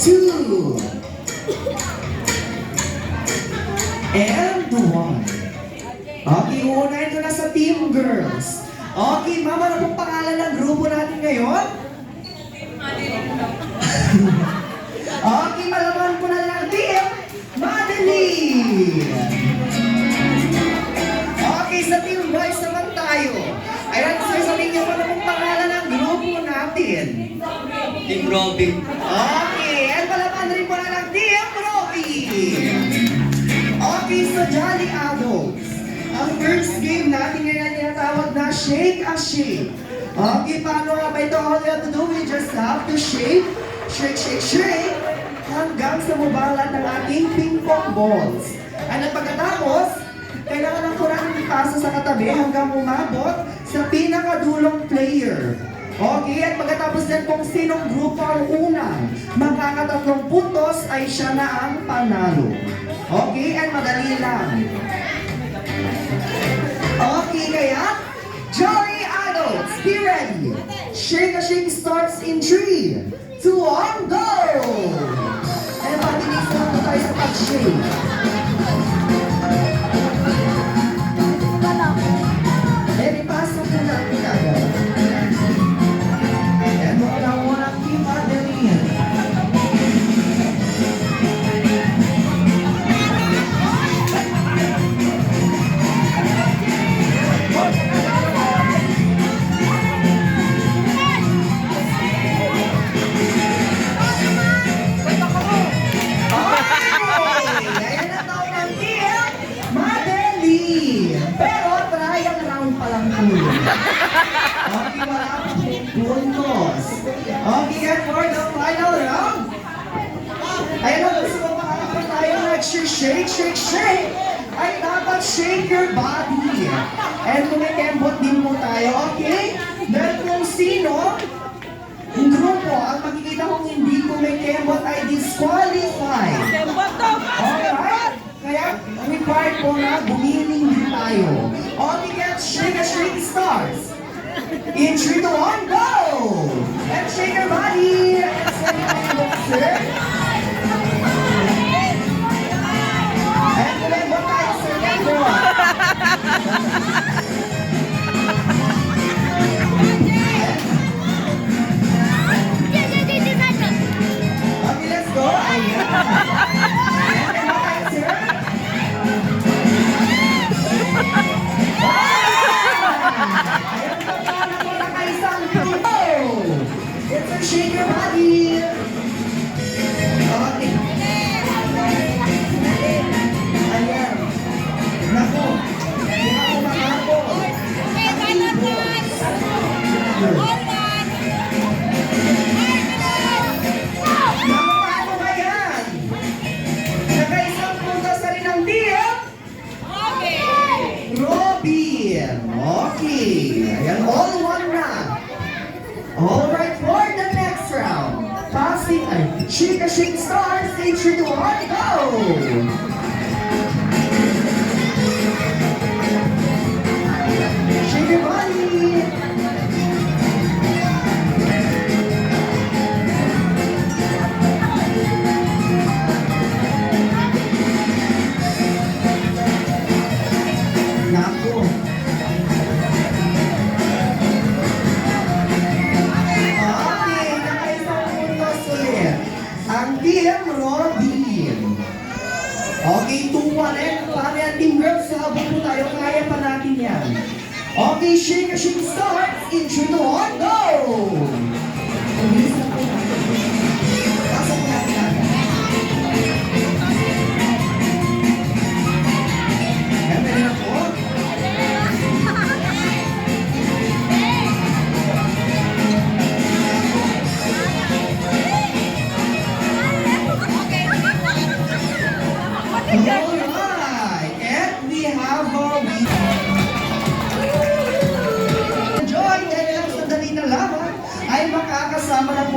two, and one. Okay, uunahin ko na sa Team Girls. Okay, mama, ano pong pangalan ng grupo natin ngayon? okay, malaman ko na lang Team Madeline. Okay, sa Team Boys naman tayo. Ayan, sir, sabihin niyo ano pong pangalan ng grupo natin? Team Robin. Okay, So Jolly Adults. Ang first game natin ngayon ay tinatawag na Shake a Shake. Okay, paano nga ba ito? All you have to do, we just have to shake, shake, shake, shake, hanggang sa mabalat ng ating ping pong balls. At pagkatapos, kailangan ng kurang ipasa sa katabi hanggang umabot sa pinakadulong player. Okay, at pagkatapos din kung sinong grupo ang unang makakatatlong puntos ay siya na ang panalo. Okay, at madali lang. Okay, kaya, Joy Adults, be ready. Shake a shake starts in 3, 2, 1, go! Ano pa, tinis lang po tayo sa pag-shake. Okay, and for the final round, Ayan na, gusto mo makakapag tayo nag-shake, shake, shake, ay dapat shake your body. And kumikembot din mo tayo, okay? Dahil kung sino, yung grupo, ang makikita kong hindi kumikembot ay disqualified. Alright? Kaya required po na In 3 to 1, go! And shake your body. Robin. Okay. Ayan, all one na. All right, for the next round. Passing, ay, shake a shake stars, stage three to one, go! Okay, 2-1 eh. Paano yan, team girls? Habang po tayo, kaya pa natin yan. Okay, shake a shake starts. In 3 to 1, go! Bilis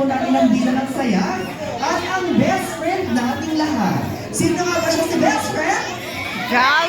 po natin ang bilang ng saya at ang best friend nating lahat. Sino nga ba siya si best friend? Jollibee!